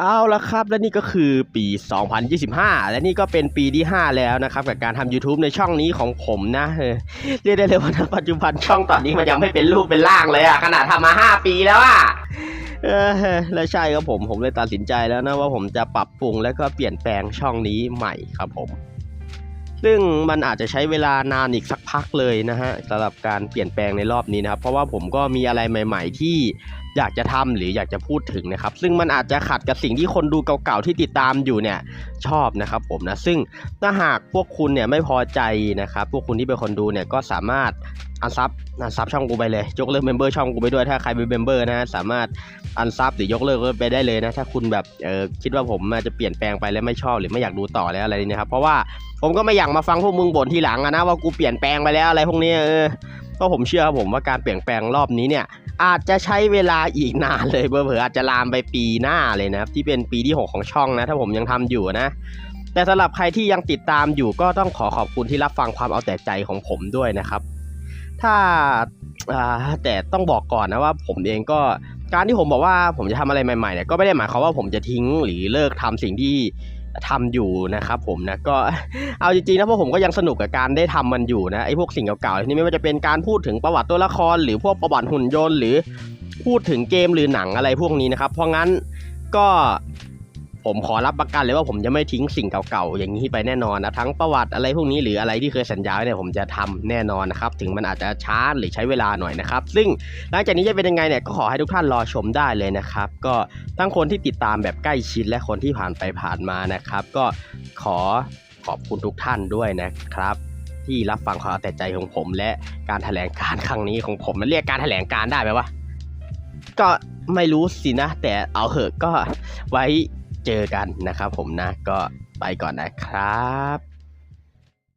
เอาละครับ และนี่ก็คือปี 2025 และนี่ก็เป็นปีที่ 5 แล้วนะครับ กับการทำ YouTube ในช่องนี้ของผมนะเรียกได้เลยว่าปัจจุบันช่องตอนนี้มันยังไม่เป็นรูปเป็นร่างเลยอะขนาดทำมา 5 ปีแล้วอะและใช่ครับผมผมเลยตัดสินใจแล้วนะว่าผมจะปรับปรุงและก็เปลี่ยนแปลงช่องนี้ใหม่ครับผม ซึ่งมันอาจจะใช้เวลานานอีกสักพักเลยนะฮะสำหรับการเปลี่ยนแปลงในรอบนี้นะครับ เพราะว่าผมก็มีอะไรใหม่ ๆ ที่อยากจะทำหรืออยากจะพูดถึงนะครับ ซึ่งมันอาจจะขัดกับสิ่งที่คนดูเก่าๆที่ติดตามอยู่เนี่ยชอบนะครับผมนะซึ่งถ้าหากพวกคุณเนี่ยไม่พอใจนะครับพวกคุณที่เป็นคนดูเนี่ยก็สามารถอันซับอันซับช่องกูไปเลยยกเลิกเมมเบอร์ช่องกูไปด้วยถ้าใครเป็นเมมเบอร์นะสามารถอันซับหรือยกเลิกไปได้เลยนะถ้าคุณแบบเออคิดว่าผมอาจะเปลี่ยนแปลงไปแล้วไม่ชอบหรือไม่อยากดูต่อแล้วอะไรนี่ยครับเพราะว่าผมก็ไม่อยากมาฟังพวกมึงบ่นทีหลังนะว่ากูเปลี่ยนแปลงไปแล้วอะไรพวกนี้เออเพราะผมเชื่อครับผมว่าการเปลี่ยนแปลงรอบนี้เนี่ย อาจจะใช้เวลาอีกนานเลยเผลอๆอาจจะลามไปปีหน้าเลยนะครับที่เป็นปีที่ 6 ของช่องนะ ถ้าผมยังทำอยู่นะ แต่สำหรับใครที่ยังติดตามอยู่ก็ต้องขอขอบคุณที่รับฟังความเอาแต่ใจของผมด้วยนะครับ ถ้าอ่าแต่ต้องบอกก่อนนะว่าผมเองก็การที่ผมบอกว่าผมจะทำอะไรใหม่ๆเนี่ยก็ไม่ได้หมายความว่าผมจะทิ้งหรือเลิกทำสิ่งที่ ทำอยู่นะครับผมนะก็เอาจริงๆนะพวกผมก็ยังสนุกกับการได้ทำมันอยู่นะไอ้พวกสิ่งเก่าๆที่นี่ไม่ว่าจะเป็นการพูดถึงประวัติตัวละคร หรือพวกประวัติหุ่นยนต์หรือพูดถึงเกมหรือหนังอะไรพวกนี้นะครับเพราะงั้นก็ ผมขอรับประกันเลยว่าผมจะไม่ทิ้งสิ่งเก่าๆอย่างนี้ไปแน่นอนนะทั้งประวัติอะไรพวกนี้หรืออะไรที่เคยสัญญาไว้เนี่ยผมจะทำแน่นอนนะครับถึงมันอาจจะช้าหรือใช้เวลาหน่อยนะครับ ซึ่งหลังจากนี้จะเป็นยังไงเนี่ยก็ขอให้ทุกท่านรอชมได้เลยนะครับก็ทั้งคนที่ติดตามแบบใกล้ชิดและคนที่ผ่านไปผ่านมานะครับ ก็ขอขอบคุณทุกท่านด้วยนะครับ ที่รับฟังความเอาแต่ใจของผม และการแถลงการครั้งนี้ของผมมันเรียกการแถลงการได้ไหมวะก็ไม่รู้สินะ แต่เอาเหอะก็ไว้ เจอกันนะครับผมนะก็ไปก่อนนะครับ